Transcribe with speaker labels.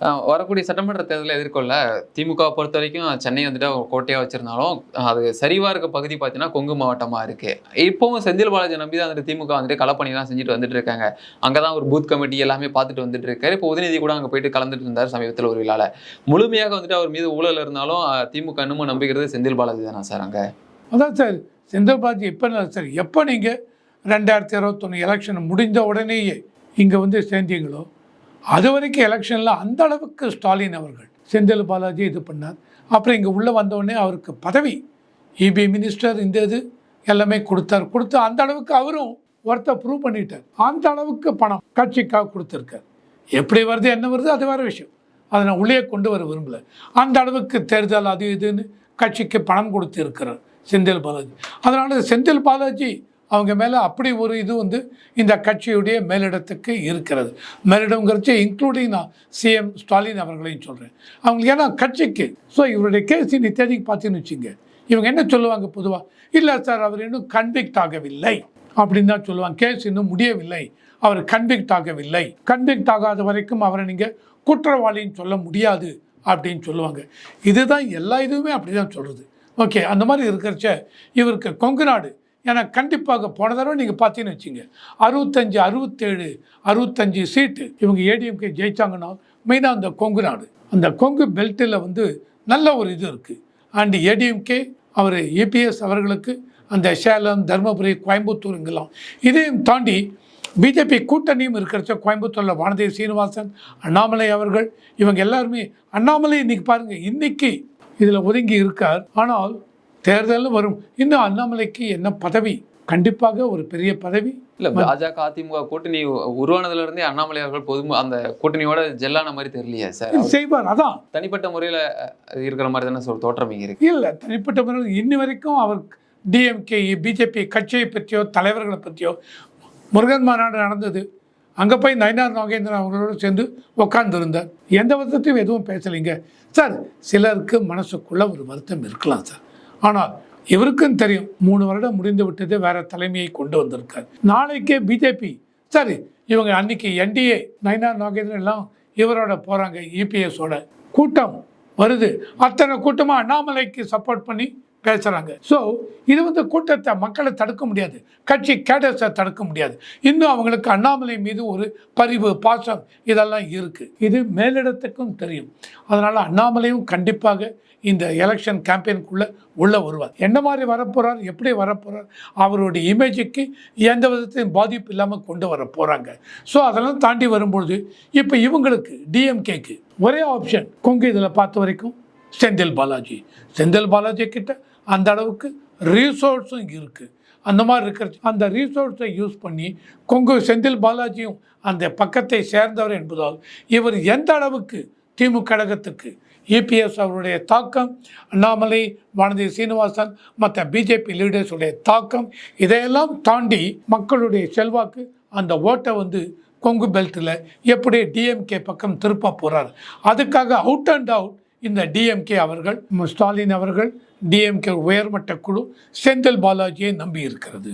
Speaker 1: வரக்கூடிய சட்டமன்ற தேர்தலை எதிர்கொள்ள திமுக பொறுத்த வரைக்கும் சென்னை வந்துட்டு கோட்டையாக வச்சுருந்தாலும் அது சரிவாக இருக்க பகுதி பார்த்தீங்கன்னா கொங்கு மாவட்டமாக இருக்குது இப்போவும் செந்தில் பாலாஜி நம்பி தான் வந்துட்டு திமுக வந்துட்டு களப்பணிலாம் செஞ்சுட்டு வந்துட்டு இருக்காங்க. அங்கே தான் ஒரு பூத் கமிட்டி எல்லாமே பார்த்துட்டு வந்துட்டு இருக்காரு. இப்போ உதயநிதி கூட அங்கே போயிட்டு கலந்துட்டு இருந்தார் சமீபத்தில் ஒரு விழால. முழுமையாக வந்துட்டு அவர் மீது ஊழல் இருந்தாலும் திமுக இன்னமும் நம்பிக்கிறது செந்தில் பாலாஜி தானா சார் அங்கே?
Speaker 2: அதான் சார் செந்தில் பாலாஜி எப்போ சார் எப்போ நீங்கள் ரெண்டாயிரத்தி இருபத்தொன்று எலெக்ஷன் முடிந்த உடனேயே இங்கே வந்து சேர்ந்தீங்களோ அது வரைக்கும் எலெக்ஷனில் அந்த அளவுக்கு ஸ்டாலின் அவர்கள் செந்தில் பாலாஜி இது பண்ணார். அப்புறம் இங்கே உள்ளே வந்தோடனே அவருக்கு பதவி இபி மினிஸ்டர் இந்த இது எல்லாமே கொடுத்தார். கொடுத்து அந்த அளவுக்கு அவரும் ஒருத்த ப்ரூவ் பண்ணிட்டார். அந்த அளவுக்கு பணம் கட்சிக்காக கொடுத்துருக்கார். எப்படி வருது என்ன வருது அது வேறு விஷயம். அதை நான் உள்ளே கொண்டு வர விரும்பலை. அந்த அளவுக்கு தேர்தல் அது இதுன்னு கட்சிக்கு பணம் கொடுத்து இருக்கிறார் செந்தில் பாலாஜி. அதனால் செந்தில் பாலாஜி அவங்க மேலே அப்படி ஒரு இது வந்து இந்த கட்சியுடைய மேலிடத்துக்கு இருக்கிறது. மேலிடங்கிறச்சு இன்க்ளூடிங் நான் சிஎம் ஸ்டாலின் அவர்களையும் சொல்கிறேன் அவங்களுக்கு ஏன்னா கட்சிக்கு. ஸோ இவருடைய கேஸ் நீ தேதிக்கு பார்த்தீங்கன்னு வச்சுங்க. இவங்க என்ன சொல்லுவாங்க பொதுவாக இல்லை சார் அவர் இன்னும் கன்விக்ட் ஆகவில்லை. அப்படின்னு தான் சொல்லுவாங்க. கேஸ் இன்னும் முடியவில்லை. அவர் கன்விக்ட் ஆகவில்லை. கன்விக்ட் ஆகாத வரைக்கும் அவரை நீங்கள் குற்றவாளின்னு சொல்ல முடியாது அப்படின்னு சொல்லுவாங்க. இதுதான் எல்லா இதுவுமே அப்படி தான் சொல்கிறது ஓகே அந்த மாதிரி இருக்கிறச்ச இவருக்கு கொங்கு நாடு. ஏன்னா கண்டிப்பாக போன தடவை நீங்கள் பார்த்தீங்கன்னு வச்சுங்க. அறுபத்தஞ்சு அறுபத்தேழு அறுபத்தஞ்சு சீட்டு இவங்க ஏடிஎம்கே ஜெயிச்சாங்கன்னா மெயினாக அந்த கொங்கு நாடு. அந்த கொங்கு பெல்ட்டில் வந்து நல்ல ஒரு இது இருக்குது அண்ட் ஏடிஎம்கே அவர் ஏபிஎஸ் அவர்களுக்கு அந்த சேலம் தருமபுரி கோயம்புத்தூர் இங்கெல்லாம் இதையும் தாண்டி பிஜேபி கூட்டணியும் இருக்கிறச்ச கோயம்புத்தூரில் வானதேவ் சீனிவாசன் அண்ணாமலை அவர்கள் இவங்க எல்லாருமே அண்ணாமலை இன்றைக்கி பாருங்கள் இன்றைக்கி இதில் ஒதுங்கி இருக்கார். ஆனால் தேர்தலும் வரும். இன்னும் அண்ணாமலைக்கு என்ன பதவி? கண்டிப்பாக ஒரு பெரிய பதவி.
Speaker 1: இல்ல பாஜக அதிமுக கூட்டணி உருவானதுல இருந்தே அண்ணாமலை அவர்கள் பொது அந்த கூட்டணியோட ஜெல்லான மாதிரி தெரியலையே சார்.
Speaker 2: செய்வார் அதான்.
Speaker 1: தனிப்பட்ட முறையில இருக்கிற மாதிரி தானே சொல் தோற்றம் இங்க இருக்கு.
Speaker 2: இல்லை தனிப்பட்ட முறையில் இன்னி வரைக்கும் அவர் டிஎம்கே பிஜேபி கட்சியை பற்றியோ தலைவர்களை பற்றியோ முருகன் மாநாடு நடந்தது. அங்கே போய் நயனார் நாகேந்திரன் அவர்களோடு சேர்ந்து உட்கார்ந்துருந்தார் எந்த விதத்தையும் எதுவும் பேசலைங்க. சார் சிலருக்கு மனசுக்குள்ள ஒரு வருத்தம் இருக்கலாம் சார். ஆனால் இவருக்கும் தெரியும் மூணு வருடம் முடிந்து விட்டது வேற தலைமையை கொண்டு வந்திருக்கார். நாளைக்கே பிஜேபி சரி இவங்க அன்னைக்கு என்டிஏ நயனா நாகேந்திரன் எல்லாம் இவரோட போகிறாங்க இபிஎஸோட கூட்டம் வருது. அத்தனை கூட்டமாக அண்ணாமலைக்கு சப்போர்ட் பண்ணி பேசுகிறாங்க ஸோ இது வந்து கூட்டத்தை மக்களை தடுக்க முடியாது. கட்சி கேடர்ஸை தடுக்க முடியாது. இன்னும் அவங்களுக்கு அண்ணாமலை மீது ஒரு பரிவு பாசம் இதெல்லாம் இருக்குது இது மேலிடத்துக்கும் தெரியும். அதனால் அண்ணாமலையும் கண்டிப்பாக இந்த எலெக்ஷன் கேம்பெயினுக்குள்ளே உள்ளே வருவார். என்ன மாதிரி வரப்போகிறார் எப்படி வரப்போகிறார் அவருடைய இமேஜுக்கு எந்த விதத்தையும் பாதிப்பு இல்லாமல் கொண்டு வர போகிறாங்க ஸோ அதெல்லாம் தாண்டி வரும்பொழுது இப்போ இவங்களுக்கு டிஎம்கேக்கு ஒரே ஆப்ஷன் கொங்கு இதில் பார்த்த வரைக்கும் செந்தில் பாலாஜி. செந்தில் பாலாஜி கிட்ட அந்த அளவுக்கு ரீசோர்ஸும் இருக்குது அந்த மாதிரி இருக்கிற அந்த ரீசோர்ஸை யூஸ் பண்ணி கொங்கு செந்தில் பாலாஜியும் அந்த பக்கத்தை சேர்ந்தவர் என்பதால் இவர் எந்த அளவுக்கு திமுக கழகத்துக்கு இபிஎஸ் அவருடைய தாக்கம் அண்ணாமலை வானதி சீனிவாசன் மற்ற பிஜேபி லீடர்ஸுடைய தாக்கம் இதையெல்லாம் தாண்டி மக்களுடைய செல்வாக்கு அந்த ஓட்டை வந்து கொங்கு பெல்ட்டில் எப்படி டிஎம்கே பக்கம் திருப்ப போகிறார் அதுக்காக அவுட் அண்ட் அவுட் இந்த டிஎம்கே அவர்கள் ஸ்டாலின் அவர்கள் டிஎம்கே உயர்மட்ட குழு செந்தில் பாலாஜியை நம்பி இருக்கிறது